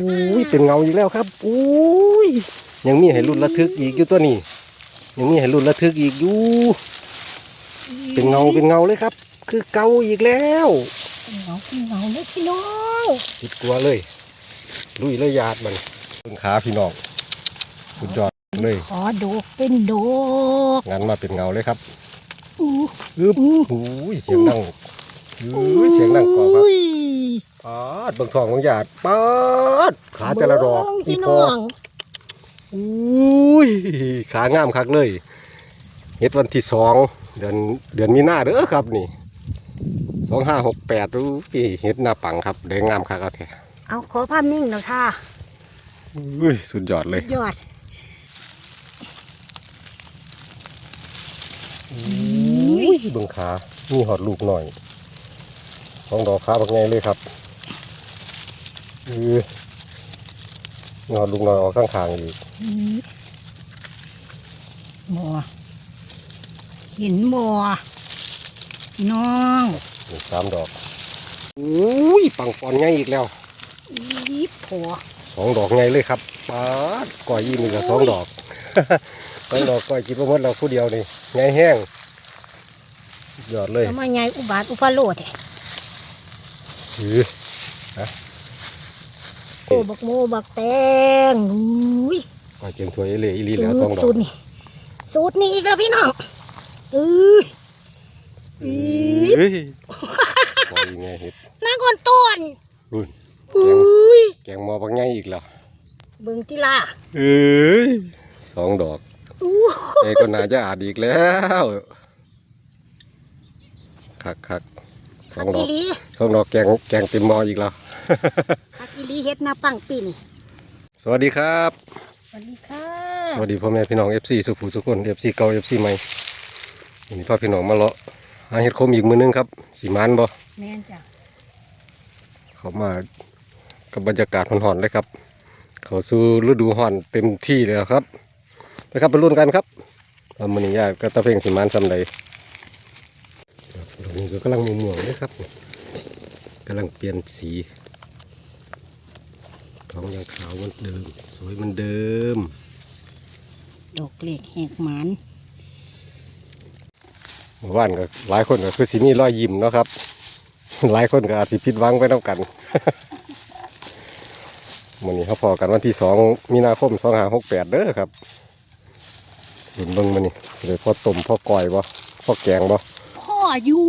อุ้ยเป็นเงาอีกแล้วครับอุ้ยยังมีให้รุ่นระทึกอีกอยู่ตัวนี้ ยังมีให้รุ่นระทึกอีกอยู่ เป็นเงาเป็นเงาเลยครับ คือเกาอีกแล้วเงาเงาเลยพี่น้องติดตัวเลย ลุยเลยยาดมันต้นขาพี่น้องสุดยอดเลยขอดูเป็นโดกงั้นมาเป็นเงาเลยครับอู้อึ๊บอุ้ยเสียงดัง อุ้ยเสียงดังกว่าครับอุ้ยปาดเบิ่งทองของหยาดปาดขาแต่ละดอกเบิ่งอีพี่พน้อองอุ้ยขางามคักเลยเฮ็ดวันที่สองเดือนเดือนมีนาเด้อครับนี่สองห้าหกแปดรู้ยเฮ็ดหน้าปังครับแดงงามคักเอาแท้เอาขอภาพนิ่งหน่อยค่ะอุ้ยสุดยอดเลยยอดอุ้ยเบิ่งขามีหอดลูกหน่อย สองดอกขาบักไงเลยครับเออมีหอดลูกหน่อยออกข้างทางอีกนี่บัวเห็นบัวน้องอีกสามดอกอุ้ยปังปอนไงอีกแล้วอีผัวสองดอกไงเลยครับปาดก้อยยี่มือกับสองดอกสองดอกก้อยกินประมดเราผู้เดียวนี่ไงแห้งสุดยอดเลยทำไมไงอุบาทอุปาโลดเนี่ย อือโอ้บักโมบักแตงอุ้ยก้อยเต็มถ้วยเอเลยอีหลีแล้วสองดอกสูตรนี่สูตรนี้อีกแล้วพี่น้องเออเอ้ยก้อยไงเห็ดนางคนต้นรุ่นอุ้ยแกงหมอบักไงอีกแล้วเบิ่งที่ล่ะเอ้ยสองดอกอู้ไอ้ก็น่าจะอาดอีกแล้วคักคักส องดอีอกหลีสองดอกแกงแกงเต็มหมออีกแล้วอากิลีเฮ็ดหน้าปังปีนี่สวัสดีครับ สวัสดีค่ะสวัสดีพ่อแม่พี่น้อง FC สุภูสุกคน FC เก่า FC ใหม่วันนี้พ่อพี่น้องมาเลาะหาเห็ดโคมอีกมือนึงครับสีมันบ่แม่นจ้ะเขามากับบรรยากาศหอนๆเลยครับ เขาสู่ฤดูหอนเต็มที่เลยครับนะครับไปรุ่นกันครับว่ามันนี้ยากก็ตะเพ่งสีมันซำใดดอก นี้ก็กำลังม่วงๆเลยครับกำลังเปลี่ยนสีท้องยังขาวเหมือนเดิม สวยเหมือนเดิม ดอกเล็กแหกหมันเมื่อวานก็หลายคนก็คือสิมีรอยยิ้มเนาะครับ หลายคนก็อาจสิผิดหวังไปน้ำกันวันนี้เขาพอกันวันที่สองมีนาคมสองห้าหกแปดเด้อครับดุนเบิ้งมานี่เลยพ่อต้มพ่อก่อยบ่พ่อแกงบ่พ่ ออยู่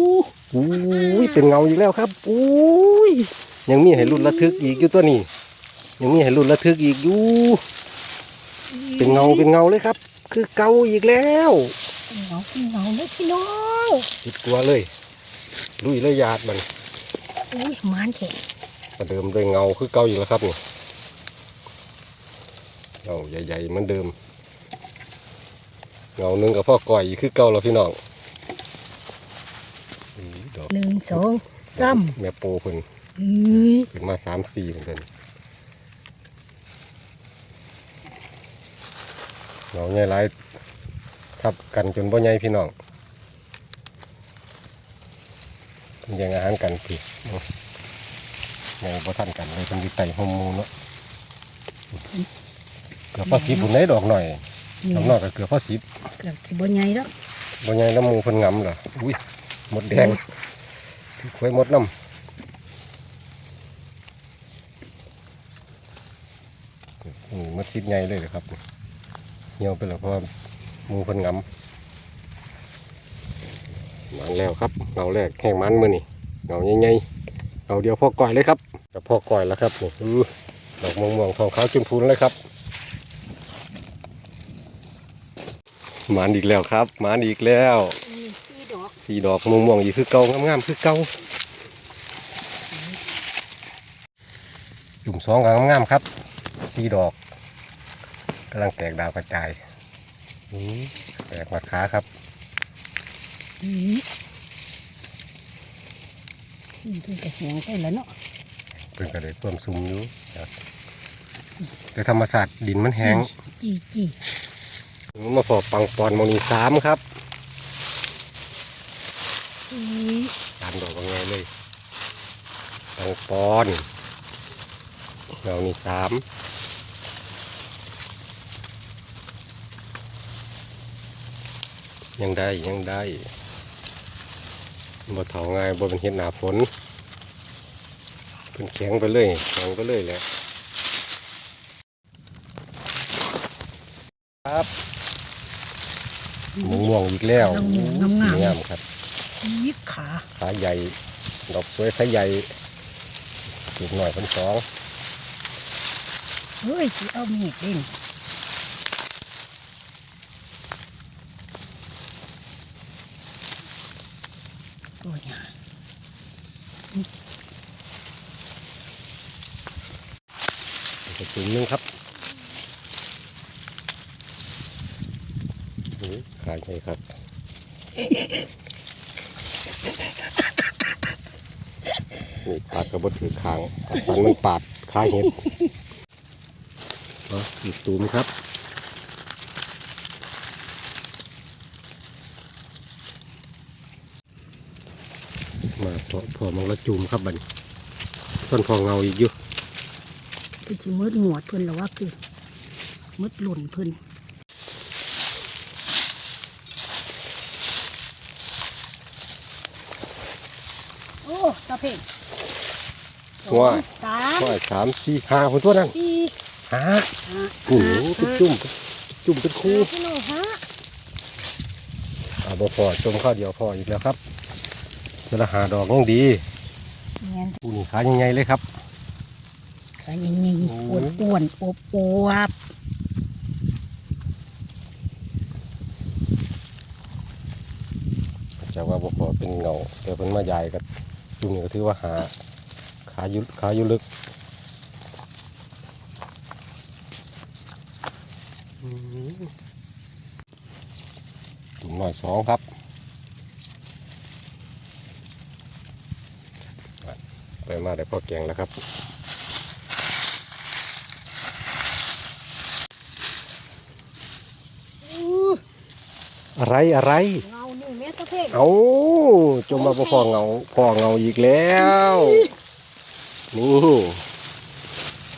อุ้ยเป็นเงาอีกแล้วครับอุ้ยยังมีให้รุ่นระทึกอีกอยู่ตัวนี้ ยังมีให้รุ่นระทึกอีกอยู่เป็นเงาเป็นเงาเลยครับ คือเกาอีกแล้วเงาเงาเลยพี่น้องติดตัวเลยลุยเลยยาดมันอุ้ยหมันแข็งประเดิมด้วยเงาคือเก่าอยู่แล้วครับนี่เงาใหญ่ๆเหมือนเดิมเงาหนึงกับพ่อก่อยอีกคือเก่าแล้วพี่น้องอื้อ ดอกหนึ่งสองสามแม่โปเพิ่นเฮ้ยขึ้นมาสามสี่เหมือนกันเงาใหญ่หลายทับกันจนบ่ใหญ่พี่น้องแย่งอาหารกันพี่ไงบ่ทันกันเลยเพิ่นอยู่ใต้ห่มหมูเนาะเกือบพอสิบปุ่นได้ดอกหน่อยนี่ดอกน้อยก็เกือบพอสิบเกือบสิบ่ใหญ่แล้วบ่ใหญ่น้ำหมูเพิ่นงำเหรออุ้ยหมดแดง ถือควยมดน้ำนี่หมดสิบใหญ่เลยเหรอครับเหี่ยวไปแล้วเพราะมูเพิ่นงำมันแล้วครับเงาแรกแห้งมันมือนี่เงาใหญ่ๆเงาเดียวพอก่อยเลยครับกับพอก่อยแล้วครับนี่อือดอกม่วงๆทองเขาจุนพูนเลยครับหมันอีกแล้วครับหมันอีกแล้ว สีดอกสีดอกม่วงๆอยู่คือเก่างามๆคือเก่าจุ่มสองก็งามๆครับสีดอกกำลังแตกดาวกระจายแตกหมัดขาครับนี่เพิ่งจะแหงไปแล้วเนาะเพิ่นก็ได้เพิ่มซุ่มอยู่แต่ธรรมศาสตร์ดินมันแห้งจีจีมาพอปังปอนโมนีสามครับ อุ้ย ตามดอกว่าไงเลยปังปอนเงานี่สามยังได้ยังได้บ่เถาง่ายบ่เป็นเห็ดหนาฝนเป็นแข็งไปเลยแข็งไปเลยแหละครับมะม่วงอีกแล้วงามๆสวยงามครับ ยิบขาขาใหญ่ดอกสวยขาใหญ่อีกหน่อยคนสองเฮ้ยสิเอามีดเล่นตัวใหญ่อีกจุ่มหนึงครับอุ้ยขาใหญ่ครับ นี่ปาดกระบดถือคางกระสันมันปาดขาเห็ดเอาอีกตูมครับมาพอพอมังละจุ่มครับบันต้นพอเงาอีกอยู่เป็นสิมืดหงวดเพิ่นหรือว่าคือมืดหล่นเพิ่น ตาเพ่งสองว้าย สามว่าสามสี่ห้าคนตัวนั้นสี่ห้าห้าโอ้โหเป็นจุ่มจุ่มเป็นคู่ห้าพี่น้องฮะอ่าบ่พอจมข้าวเดียวพออีกแล้วครับเวลาหาดอกยังดีเงี้ยอู้นี่ขาใหญ่ๆเลยครับ ขาใหญ่ๆโอ้อ้วนอ้วนๆอบอวบจะว่าบ่พอเป็นเงาแต่เป็นมาใหญ่กับ จุ่มนี่ก็ถือว่าหาขายุขายุลึกอืมจุ่มหน่อยสองครับไปมาได้พ่อแกงแล้วครับอะไรอะไร เงาหนึ่งเมตรตาเพ่งเอาจมมาบ่พอเงาพอเงาอีกแล้ว นี่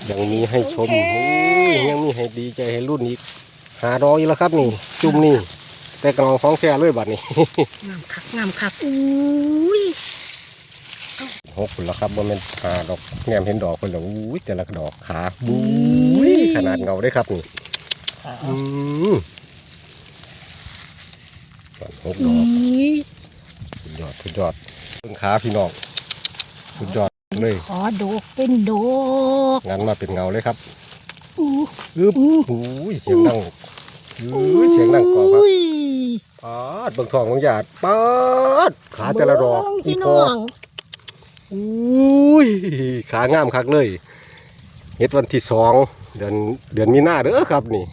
ยังมีให้ชมโอ้ยยังมีให้ดีใจให้รุ่นอีก หาดอกอีกแล้วครับนี่ จุ่มนี่ แต่กำลังฟ้องแค่เลยบัดนี้งามคักงามคักอุ้ยหกคนแล้วครับว่ามันหาดอกแงมเห็นดอกคนแล้วอุ้ยแต่ละดอกขาบุ้ยขนาดเงาได้ครับนี่อืมก่อน หกดอุ้อกยสุดยอดสุดยอดเพิ่งขาพี่น้องสุดยอดเลยขอดอกเป็นดอกงั้นมาเป็นเงาเลยครับอู้อึบอู้หูยเสียงดังอุ้ยเสียงดังก่อนครับอุ้ยปาดเบิ่งทองของหยาดปาดขาแต่ละดอกเบิ่งอีพี่พน้อองอุ้ยขางามคักเลยเฮ็ดวันที่สองเดือนเดือนมีนาเด้อครับนี่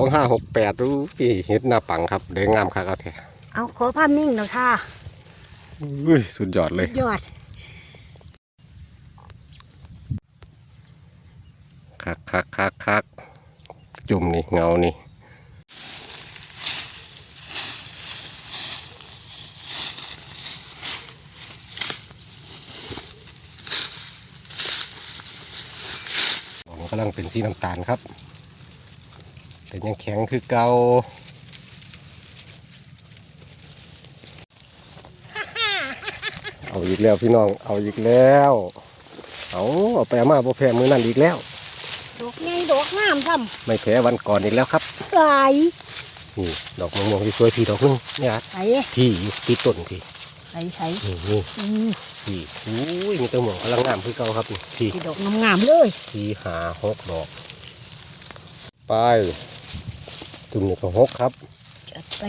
สองห้าหกแปดรู้พี่เฮ็ดหน้าปังครับได้งามคักเอาแท้เอาขอภาพนิ่งหน่อยค่ะอุ้ยสุดยอดเลยสุดยอดคักคักคักคักจุ่มนี่ เงานี่ผมกำลังเป็นสีน้ำตาลครับ แต่ยังแข็งคือเก่าเอาอีกแล้วพี่น้อง เอาอีกแล้ว เอาเอาไปเอามาบ่แพ้มือนั่นอีกแล้ว ดอกใหญ่ดอกงามซ้ไม่แพ้วันก่อนอีกแล้วครับำไหลนี่ดอกมะม่วงที่สวยพี่ดอกหนึงเนี่ยไหลพี่อยู่ที่ต้นพี่ไหลไหลนี่นี่อือพี่อุ้ยมีแต้หมวงกำลังงามคือเก่าครับนี่พี่ที่ดอกงามๆเลยพี่หาหกดอก ไป ตุ่มนี่ก็หกครับจัดไป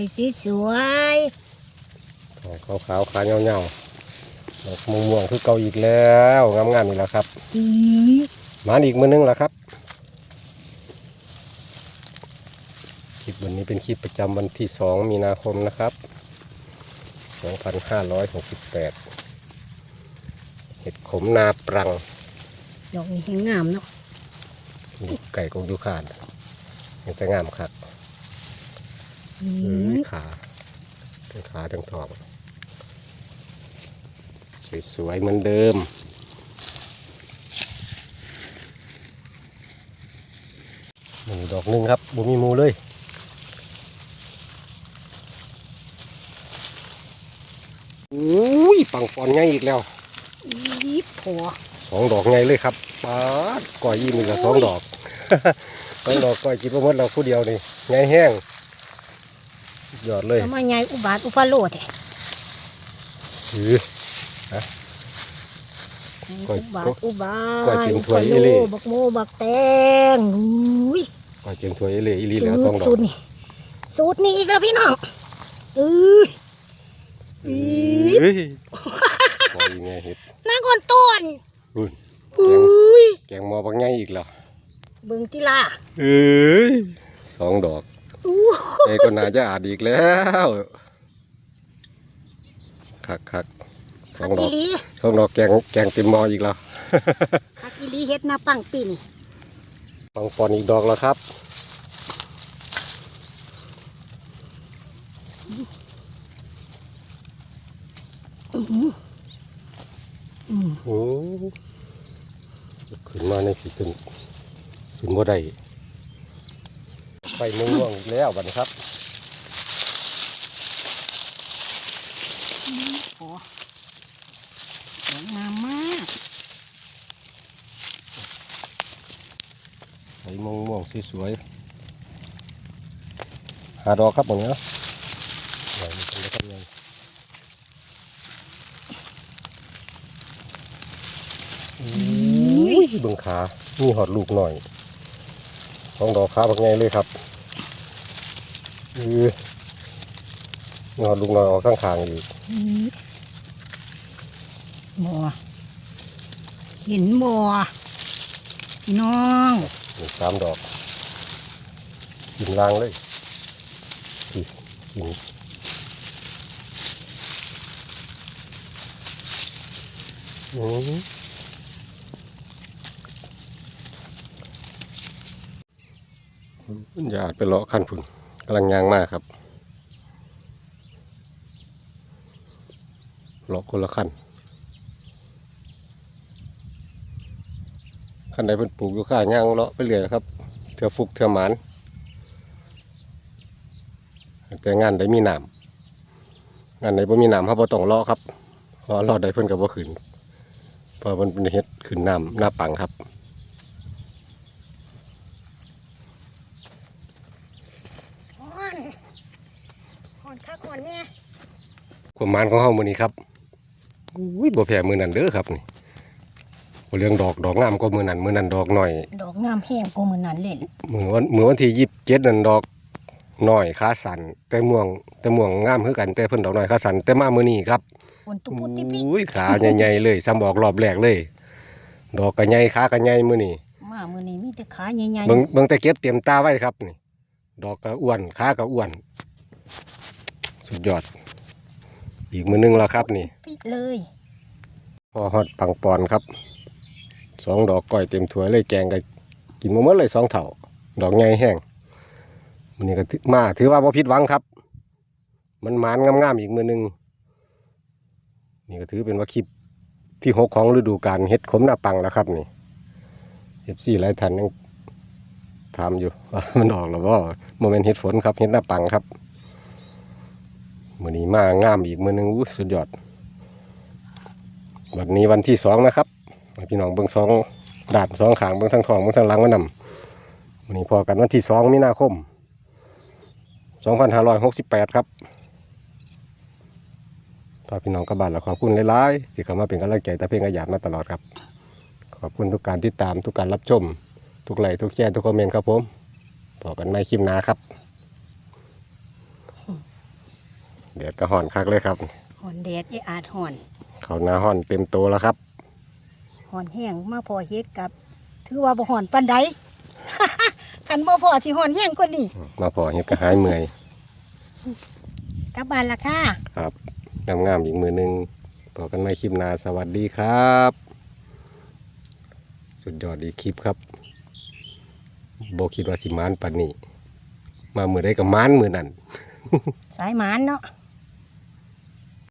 สวยขาวขาวขาวขาเงาเงาๆดอกมะม่วงคือเก่าอีกแล้วงามงามๆนี่แหละครับๆอือมาอีกมือนึงแล้วครับคลิปวันนี้เป็นคลิปประจำวันที่สองมีนาคมนะครับสองพันห้าร้อยหกสิบแปดเห็ดขมนาปรัง ดอกนี้งามเนาะอยู่ไก่กงยูคาดเห็นแต่งามครับอื เอ้ขาทั้งขาทั้งทองสวยๆเหมือนเดิมหนึ่งดอกหนึ่งครับบุมีมูเลยอุ้ยปังปอนง่ายอีกแล้วยีบหัวสองดอกไงเลยครับป้าก่อยยี่มือกับสองดอกสองดอกก่อยกินประมดเราผู้เดียวนี่ไงแห้ง ยอดเลยทำไมไงอุบาทอุปาโลดแท้หือก้อยอุบาทอุบาทก้อยกินถ้วยอุอีหลีปาโลบักโมบักแตงอุ้ยก้อยเจียงถวยอีเหลอีหลีแล้วสองดอกสูตรนี่สูตรนี้อีกแล้วพี่น้องเอ้ยอี๋เฮ้ยก้อยไงเห็ดนางคนต้นอุ้ยอุ้ยแกงหมอบักใหญ่อีกแล้วเบิ่งติล่ะเอ้ยสองดอกอู้ ไอ้ก็น่าจะอาดอีกแล้วคักคักๆสองดอีอกหลีสองดอกแกงแกงเต็มหมออีกแล้วฮักอีหลีเฮ็ดหน้าปังปีนี่ปังปอนอีกดอกแล้วครับอื้อหืออืมโอ้ขึ้นมาในผีขึ้นขึ้นบ่ได้ ไปม่วงอีกแล้วบัดนี้ครับโอ้สวยงามมากไปม่วงม่วงสวยๆหาดอกครับหมดเนี้ยไหนมันเป็นได้ครับยังอุ้ยเบิ่งขามีหอดลูกหน่อยสองดอกขาบักไงเลยครับ เออมีหอดลูกหน่อยออกข้างขางๆอีกอื้อบัวเห็นบัวพี่น้องอีกสามดอกกินล่างเลยกินกินอืมอย่าไปเลาะขั้นผุน กำลังยางมากครับเลาะคนละขั้นขั้นใดเพิ่นปลูกอยู่ข้างย่างเลาะไปเรื่อยครับเถื่อฟุกเถื่อหมานแต่งานใดมีน้ำงานใดบ่มีน้ำเขาบ่ต้องเลาะครับเพราะเลาะใดเพิ่นก็บ่ขึ้นเพราะมันเป็นเฮ็ดขึ้นน้ำหน้าปังครับ ฮอนฮอนคักฮอน เนี่ยความหมานของเฮามื้อนี้ครับอุ้ยบ่แพ้มื้อนั้นเด้อครับนี่บ่เรื่องดอกดอกงามกว่ามื้อนั้นมื้อนั้นดอกน้อย ดอกงามแห้งกว่ามือนั้นเล่นมื้อวันมื้อวันที่27นั่นดอกน้อยขาสั่นแต่ม่วงแต่ม่วงงามคือกันแต่เพิ่นดอกน้อยขาสั่นแต่มามื้อนี้ครับฝนตุปุติปิอุ้ยขาใหญ่ๆเลยซ้ำบอกรอบแรกเลย ดอกก็ใหญ่ขาก็ใหญ่มื้อนี้มามือนี้มีแต่ขาใหญ่เบิ่งเบิ่งแต่เก็บเตรียมตาไว้ครับนี่ ดอกก็อ้วนขาก็อ้วน สุดยอด อีกมื้อหนึงแล้วครับนี่ๆปิเลยพอฮอดปังปอนครับสองดอกก้อยเต็มถ้วยเลยแกงก็กินมาหมดเลยสองเถ่า ดอกใหญ่แห้งมันนี้ก็ถือมาถือว่าบ่ผิดหวังครับ มันหมานงามๆอีกมือหนึงนี่ก็ถือเป็นว่าคลิปที่หกของฤดูกาลเฮ็ดขมหน้าปังแล้วครับนี่เอฟซีหลายท่านยังถามอยู่ว่ามันออกหรือว่าโมเมนต์เฮ็ดฝนครับเฮ็ดหน้าปังครับ มือนี้มางามอีกมือหนึงอู้สุดยอดวันนี้วันที่สองนะครับพี่น้องเบิ้งสองด่านสองขางเบิ้งทั้งทองเบิ้งทั้งลังมานำวันนี้พอกันวันที่สองมีนาคมสองพันห้าร้อยหกสิบแปดครับฝาพี่น้องกลับาลขอบคุณหลายๆที่เข้ามาเป็นกำลังใจตะเพ่งกระยาดมาตลอดครับ ขอบคุณทุกการติดตามทุกการรับชม ทุกไลค์ทุกแชร์ทุกคอมเมนต์ครับผมพอกันในคลิปหน้าครับ เดี๋ยวกระห่อนคักเลยครับหอนแดดไออาจหอนเขาหน้าห่อนเต็มโตวแล้วครับหอนแห้งมาพอเฮ็ดกับ ถือว่าบ่หอนปานใดคันบ่พอสิหอนแห้งกว่านี้มาพอเฮ็ดก็หายเมื่อยกลับบ้านละค่ะ ครับงามงามๆอีกมือหนึ่งต่อกันในคลิปหน้าสวัสดีครับ สุดยอดอีกคลิปครับโบคิดว่าสิมานปันนี้มามือได้กับมานมือนั่นสายหมานเนาะ